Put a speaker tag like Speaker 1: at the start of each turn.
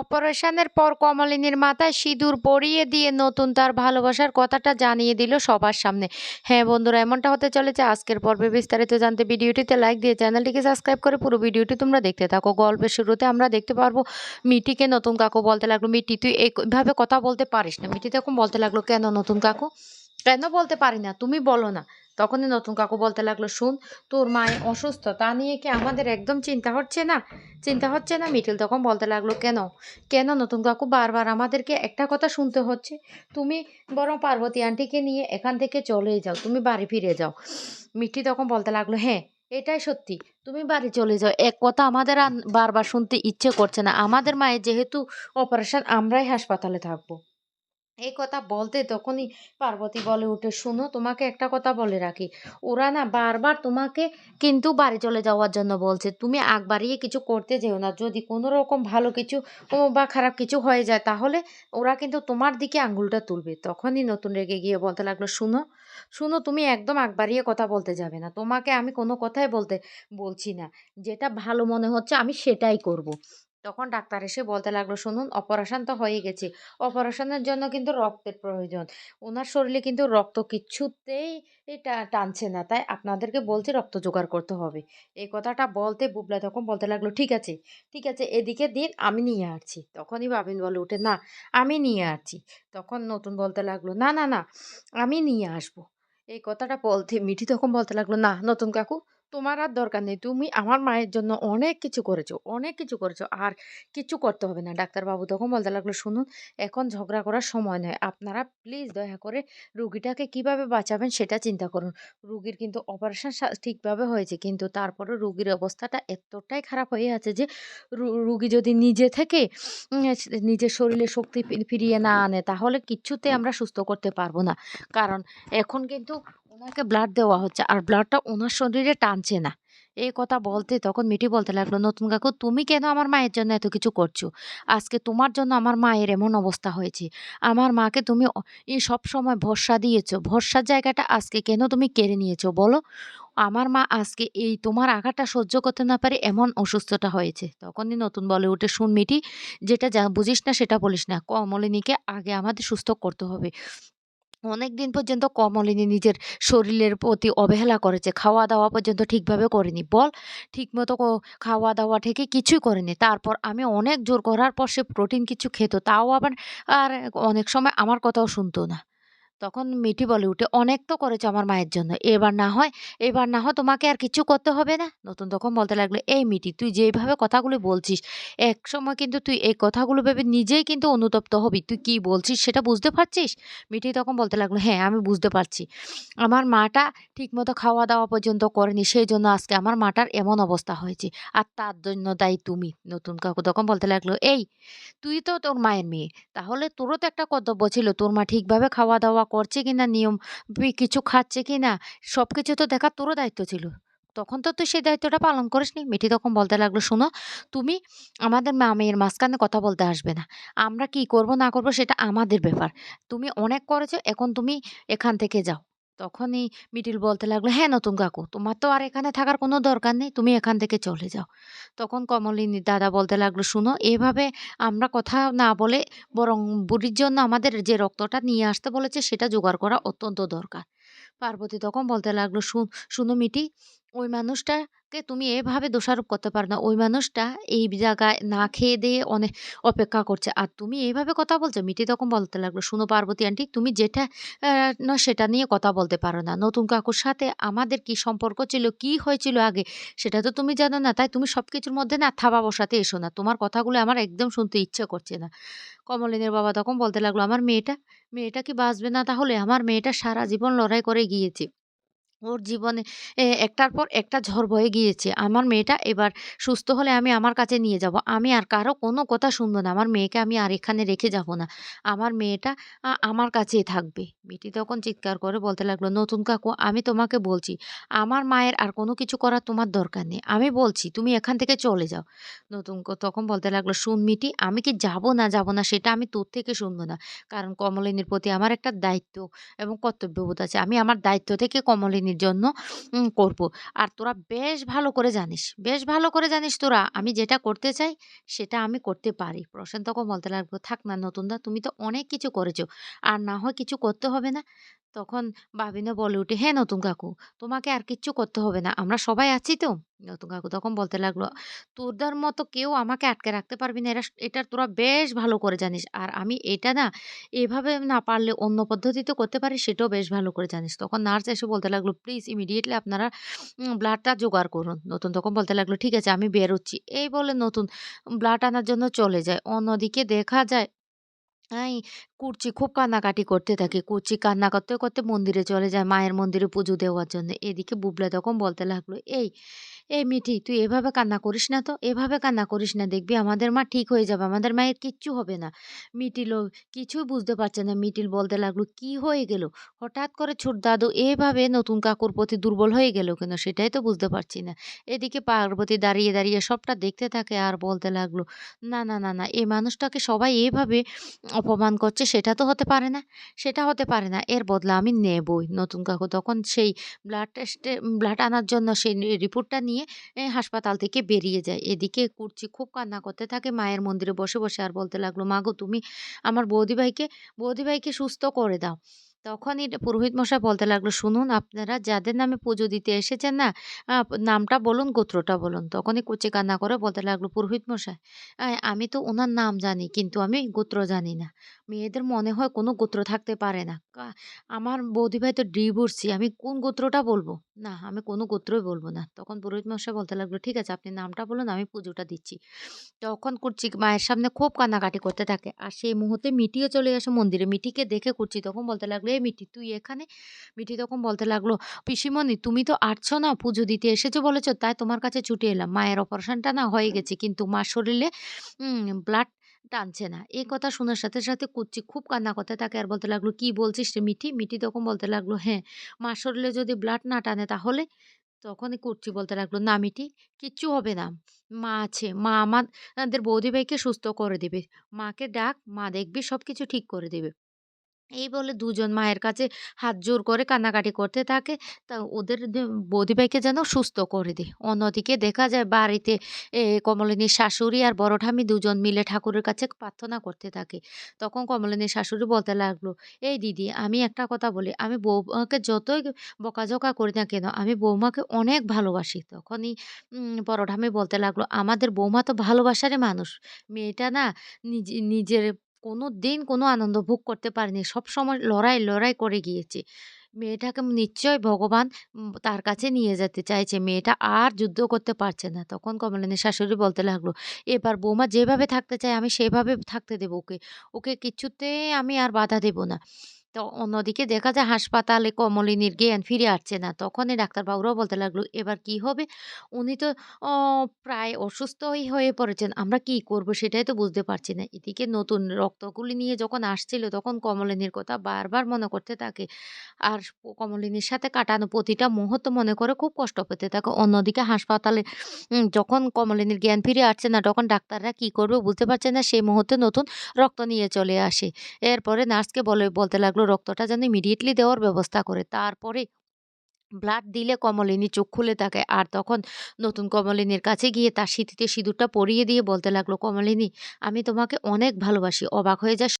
Speaker 1: অপারেশনের পর কমলিনীর মাথায় সিঁদুর পরিয়ে দিয়ে নতুন তার ভালোবাসার কথাটা জানিয়ে দিল সবার সামনে। হ্যাঁ বন্ধুরা, এমনটা হতে চলেছে। আজকের পর্বে বিস্তারিত জানতে ভিডিওটিতে লাইক দিয়ে চ্যানেলটিকে সাবস্ক্রাইব করে পুরো ভিডিওটি তোমরা দেখতে থাকো। গল্পের শুরুতে আমরা দেখতে পারব, মিটিকে নতুন কাকু বলতে লাগল। মিটি, তুই এইভাবে কথা বলতে পারিস না। মিটি তখন বলতে লাগল, কেন নতুন কাকু? কেন বলতে পারি না? তুমি বলো না। তখনই নতুন কাকু বলতে লাগল, শুন, তোর মায়ের অসুস্থ, তা নিয়ে কি আমাদের একদম চিন্তা হচ্ছে না? চিন্তা হচ্ছে না মিটিল তখন বলতে লাগল, কেন? কেন নতুন কাকু বারবার আমাদেরকে একটা কথা শুনতে হচ্ছে? তুমি বরং পার্বতী আন্টিকে নিয়ে এখান থেকে চলেই যাও, তুমি বাড়ি ফিরে যাও। মিষ্টি তখন বলতে লাগল হ্যাঁ এটাই সত্যি, তুমি বাড়ি চলে যাও, এক কথা আমাদের বারবার শুনতে ইচ্ছে করছে না, আমাদের মায়ের যেহেতু অপারেশন আমরাই হাসপাতালে থাকব। এই কথা বলতে তখনই পার্বতী বলে উঠে, শুনো, তোমাকে একটা কথা বলে রাখি। ওরা না বারবার তোমাকে কিন্তু বাড়ি চলে যাওয়ার জন্য বলছে। তুমি আগ বাড়িয়ে কিছু করতে যেও না। যদি কোনো রকম ভালো কিছু বা খারাপ কিছু হয়ে যায়, তাহলে ওরা কিন্তু তোমার দিকে আঙ্গুলটা তুলবে। তখনই নতুন রেগে গিয়ে বলতে লাগল, শুনো শুনো, তুমি একদম আগ বাড়িয়ে কথা বলতে যাবে না। তোমাকে আমি কোনো কথাই বলতে বলছি না। যেটা ভালো মনে হচ্ছে আমি সেটাই করব। তখন ডাক্তার এসে বলতে লাগল, শুনুন, অপারেশন তো হয়ে গেছে। অপারেশনের জন্য কিন্তু রক্তের প্রয়োজন। ওনার শরীরে কিন্তু রক্ত কিচ্ছুতেই টানছে না। তাই আপনাদেরকে বলছি রক্ত জোগাড় করতে হবে। এই কথাটা বলতে বুবলা তখন বলতে লাগল, ঠিক আছে ঠিক আছে, এদিকে দিন, আমি নিয়ে আসছি। তখনই বাবিন বলে উঠে না, আমি নিয়ে আসছি। তখন নতুন বলতে লাগল, না না না, আমি নিয়ে আসব। এই কথাটা বলতে, মিঠি তখন বলতে লাগল, না, নতুন কাকু তোমার আর দরকার নেই। তুমি আমার মায়ের জন্য অনেক কিছু করেছ, অনেক কিছু করেছ। আর কিছু করতে হবে না। ডাক্তারবাবু তখন বলতে লাগল, শুনুন, এখন ঝগড়া করার সময় নয়। আপনারা প্লিজ দয়া করে রুগীটাকে কীভাবে বাঁচাবেন সেটা চিন্তা করুন। রুগীর কিন্তু অপারেশন ঠিকভাবে হয়েছে, কিন্তু তারপরে রুগীর অবস্থাটা এতটাই খারাপ হয়ে আছে যে রুগী যদি নিজে থেকে নিজের শরীরে শক্তি ফিরিয়ে না আনে, তাহলে কিচ্ছুতে আমরা সুস্থ করতে পারব না। কারণ এখন কিন্তু ওনাকে ব্লাড দেওয়া হচ্ছে। আর ব্লাডটা ওনার শরীরে টানছে না। এই কথা বলতে তখন মিটি বলতে লাগল, নতুন কাকু, তুমি কেন আমার মায়ের জন্য এত কিছু করছ? আজকে তোমার জন্য আমার মায়ের এমন অবস্থা হয়েছে। আমার মাকে তুমি সব সময় ভরসা দিয়েছ। ভরসার জায়গাটা আজকে কেন তুমি কেড়ে নিয়েছো বলো? আমার মা আজকে এই তোমার আঘাতটা সহ্য করতে না পারে এমন অসুস্থতা হয়েছে। তখনই নতুন বলে উঠে, শুন মিটি যেটা যা বুঝিস না সেটা বলিস না। কমলিনীকে আগে আমাদের সুস্থ করতে হবে। অনেকদিন পর্যন্ত কমলিনী নিজের শরীরের প্রতি অবহেলা করেছে খাওয়া দাওয়া পর্যন্ত ঠিকভাবে করেনি। বল, ঠিকমতো মতো খাওয়া দাওয়া থেকে কিছুই করেনি। তারপর আমি অনেক জোর করার পর সে প্রোটিন কিছু খেত, তাও আবার, আর অনেক সময় আমার কথাও শুনতো না। তখন মিঠি বলে, উঠে অনেক তো করেছ আমার মায়ের জন্য। এবার না হয়, এবার না হয় তোমাকে আর কিছু করতে হবে না? নতুন তখন বলতে লাগল, এই মিঠি, তুই যেভাবে কথাগুলো বলছিস, এক সময় কিন্তু তুই এই কথাগুলো ভেবে নিজেই কিন্তু অনুতপ্ত হবি। তুই কি বলছিস সেটা বুঝতে পারছিস? মিঠি তখন বলতে লাগল হ্যাঁ আমি বুঝতে পারছি। আমার মাটা ঠিকমতো খাওয়া দাওয়া পর্যন্ত করেনি সেই জন্য আজকে আমার মাটার এমন অবস্থা হয়েছে। আর তার জন্য দায়ী তুমি। নতুন কাকু তখন বলতে লাগল, এই, তুই তো তোর মায়ের মেয়ে। তাহলে তোরও তো একটা কর্তব্য ছিল, তোর মা ঠিকভাবে খাওয়া দাওয়া করছে কি না নিয়ম কিছু খাচ্ছে কি না সব কিছু তো দেখার তোরও দায়িত্ব ছিল। তখন তো তুই সেই দায়িত্বটা পালন করিসনি। মিঠি তখন বলতে লাগল, শোনো, তুমি আমাদের মা মেয়ের মাঝখানে কথা বলতে আসবে না। আমরা কি করব না করব সেটা আমাদের ব্যাপার। তুমি অনেক করেছ, এখন তুমি এখান থেকে যাও। তখনই মিটিল বলতে লাগল হ্যাঁ নতুন কাকু, তোমার তো আর এখানে থাকার কোনো দরকার নেই, তুমি এখান থেকে চলে যাও। তখন কমলিনী দাদা বলতে লাগল, শুনো, এভাবে আমরা কথা না বলে বরং বুড়ির জন্য আমাদের যে রক্তটা নিয়ে আসতে বলেছে, সেটা জোগাড় করা অত্যন্ত দরকার। পার্বতী তখন বলতে লাগল শুন শুনো মিটি ওই মানুষটাকে তুমি এভাবে দোষারোপ করতে পারো না। ওই মানুষটা এই জায়গায় না খেয়ে দিয়ে অনেক অপেক্ষা করছে। আর তুমি এইভাবে কথা বলছো মিটি তখন বলতে লাগল, শুনো পার্বতী আন্টি, তুমি যেটা না সেটা নিয়ে কথা বলতে পারো না। নতুন কাকুর সাথে আমাদের কি সম্পর্ক ছিল, কি হয়েছিল আগে, সেটা তো তুমি জানো না। তাই তুমি সবকিছুর মধ্যে না থাবা বসাতে এসো না। তোমার কথাগুলো আমার একদম শুনতে ইচ্ছে করছে না। কমলিনীর বাবা তখন বলতে লাগল, আমার মেয়েটা মেয়েটা কি বাঁচবে না তাহলে? আমার মেয়েটা সারা জীবন লড়াই করে গিয়েছে। ওর জীবনে একটার পর একটা ঝড় বয়ে গিয়েছে। আমার মেয়েটা এবার সুস্থ হলে আমি আমার কাছে নিয়ে যাব। আমি আর কারও কোনো কথা শুনব না। আমার মেয়েকে আমি আর এখানে রেখে যাব না। আমার মেয়েটা আমার কাছেই থাকবে। মিটি তখন চিৎকার করে বলতে লাগল, নতুন কাকু, আমি তোমাকে বলছি, আমার মায়ের আর কোনো কিছু করার তোমার দরকার নেই। আমি বলছি, তুমি এখান থেকে চলে যাও। নতুন তখন বলতে লাগল, শুন মিটি, আমি কি যাব না যাব না সেটা আমি তোর থেকে শুনব না। কারণ কমলিনীর প্রতি আমার একটা দায়িত্ব এবং কর্তব্যবোধ আছে। আমি আমার দায়িত্ব থেকে কমলিনীর কমলিনীর জন্য করব। আর তোরা বেশ ভালো করে জানিস, বেশ ভালো করে জানিস তোরা আমি যেটা করতে চাই সেটা আমি করতে পারি। প্রশান্ত তখন বলতে লাগল, "থাক না নতুনদা তুমি তো অনেক কিছু করেছ। আর না হয় কিছু করতে হবে না?" তখন বাবিনও বলে উঠে "হ্যাঁ নতুন কাকু, তোমাকে আর কিচ্ছু করতে হবে না। আমরা সবাই আছি তো?" নতুন কাকু তখন বলতে লাগল, "তোদের মতো কেউ আমাকে আটকে রাখতে পারবি না। এরা এটা তোরা বেশ ভালো করে জানিস। আর আমি এটা না এভাবে না পারলে অন্য পদ্ধতিতে করতে পারি সেটাও বেশ ভালো করে জানিস।" তখন নার্স এসে বলতে লাগল, "প্লিজ ইমিডিয়েটলি আপনারা ব্লাডটা জোগাড় করুন।" নতুন তখন বলতে লাগল, "ঠিক আছে আমি বেরোচ্ছি।" এই বলে নতুন ব্লাড আনার জন্য চলে যায়। অন্যদিকে দেখা যায় এই কুরচি খুব কান্নাকাটি করতে থাকে। কুরচি কান্না করতে, করতে মন্দিরে চলে যায় মায়ের মন্দিরে পুজো দেওয়ার জন্য। এদিকে বুবলা তখন বলতে লাগল, "এই, এই মিঠি তুই এভাবে কান্না করিস না তো। এভাবে কান্না করিস না। দেখবি আমাদের মা ঠিক হয়ে যাবে। আমাদের মায়ের কিচ্ছু হবে না।" মিটিলও কিছুই বুঝতে পারছে না। মিটিল বলতে লাগল, "কি হয়ে গেল? হঠাৎ করে ছোট দাদু এভাবে নতুন কাকুর প্রতি দুর্বল হয়ে গেল কেন? সেটাই তো বুঝতে পারছি না।" এদিকে পার্বতী দাঁড়িয়ে, দাঁড়িয়ে সবটা দেখতে থাকে আর বলতে লাগল, "না, না, না, না এই মানুষটাকে সবাই এভাবে অপমান করছে সেটা তো হতে পারে না। সেটা হতে পারে না। এর বদলা আমি নেবই।" নতুন কাকু তখন সেই ব্লাড টেস্টে ব্লাড আনার জন্য সেই রিপোর্টটা নিয়ে এ হাসপাতাল থেকে বেরিয়ে যায়। এদিকে কুর্চি খুব কান্না করতে থাকে মায়ের মন্দিরে বসে, বসে আর বলতে লাগল, "মাগো তুমি আমার বৌদি ভাইকে বৌদি ভাইকে সুস্থ করে দাও।" তখনই পুরোহিত মশাই বলতে লাগল, "শুনুন আপনারা যাদের নামে পুজো দিতে এসেছেন না নামটা বলুন, গোত্রটা বলুন।" তখনই কুচি কান্না করে বলতে লাগল, "পুরোহিত মশাই আমি তো ওনার নাম জানি কিন্তু আমি গোত্র জানি না। মেয়েদের মনে হয় কোনো গোত্র থাকতে পারে না। আমার বৌদি ভাই তো ডিভোর্সি আমি কোন গোত্রটা বলব? না আমি কোনো গোত্রই বলব না।" তখন পুরোহিত মশাই বলতে লাগল, "ঠিক আছে আপনি নামটা বলুন আমি পুজোটা দিচ্ছি।" তখন কুরচি মায়ের সামনে খুব কান্নাকাটি করতে থাকে। আর সেই মুহূর্তে মিটিও চলে আসে মন্দিরে। মিটিকে দেখে কুরচি তখন বলতে লাগল, "এই মিটি তুই এখানে?" মিটি তখন বলতে লাগল, "পিসিমণি তুমি তো আসছো না পুজো দিতে এসেছ বলেছ তাই তোমার কাছে ছুটে এলাম। মায়ের অপারেশনটা না হয়ে গেছে কিন্তু মার শরীরে ব্লাড টানছে না।" এই কথা শোনার সাথে, সাথে কুচ্চি খুব কান্না করতে তাকে আর বলতে লাগল, "কি বলছিস রে মিঠি?" মিঠি তখন বলতে লাগল, "হ্যাঁ, মার শরীরে যদি ব্লাড না টানে তাহলে?" তখনই কুরচি বলতে লাগল, "না মিঠি কিচ্ছু হবে না। মা আছে। মা আমাদের বৌদি ভাইকে সুস্থ করে দেবে মাকে ডাক, মা দেখবি সব কিছু ঠিক করে দিবে।" এই বলে দুজন মায়ের কাছে হাত জোর করে কান্নাকাটি করতে থাকে। তা ওদের দে বৌদি ভাইকে যেন সুস্থ করে দেয়। অন্যদিকে দেখা যায় বাড়িতে কমলিনীর শাশুড়ি আর বড় ঠাম্মি দুজন মিলে ঠাকুরের কাছে প্রার্থনা করতে থাকে। তখন কমলিনীর শাশুড়ি বলতে লাগল, "এই দিদি আমি একটা কথা বলি, আমি বৌমাকে যতই বকাঝকা করি না কেন আমি বৌমাকে অনেক ভালোবাসি।" তখনই বড় ঠাম্মি বলতে লাগল, "আমাদের বৌমা তো ভালোবাসারই মানুষ। মেয়েটা না নিজে নিজের কোনোদিন কোনো আনন্দ ভোগ করতে পারেনি। সবসময় লড়াই, লড়াই করে গিয়েছে। মেয়েটাকে নিশ্চয়ই ভগবান তার কাছে নিয়ে যেতে চাইছে। মেয়েটা আর যুদ্ধ করতে পারছে না।" তখন কমলিনীর শাশুড়ি বলতে লাগল, "এবার বৌমা যেভাবে থাকতে চায় আমি সেভাবে থাকতে দেবো ওকে। ওকে কিছুতে আমি আর বাধা দেব না।" তো অন্যদিকে দেখা যায় হাসপাতালে কমলিনীর জ্ঞান ফিরে আসছে না। তখনই ডাক্তারবাবুরাও বলতে লাগল, "এবার কি হবে? উনি তো প্রায় অসুস্থই হয়ে পড়েছেন। আমরা কি করব সেটাই তো বুঝতে পারছি না।" এদিকে নতুন রক্তগুলি নিয়ে যখন আসছিল তখন কমলিনীর কথা বারবার মনে করতে থাকে। আর কমলিনীর সাথে কাটানো প্রতিটা মুহূর্ত মনে করে খুব কষ্ট পেতে থাকে। অন্যদিকে হাসপাতালে যখন কমলিনীর জ্ঞান ফিরে আসছে না তখন ডাক্তাররা কি করবে বুঝতে পারছে না। সেই মুহূর্তে নতুন রক্ত নিয়ে চলে আসে। এরপরে নার্সকে বলে বলতে লাগল রক্তটা যেন ইমিডিয়েটলি দেওয়ার ব্যবস্থা করে। তারপরে ব্লাড দিলে কমলিনী চোখ খুলে থাকে আর তখন নতুন কমলিনীর কাছে গিয়ে তার সিঁথিতে সিঁদুরটা পরিয়ে দিয়ে বলতে লাগল, "কমলিনী আমি তোমাকে অনেক ভালোবাসি।" অবাক হয়ে যায়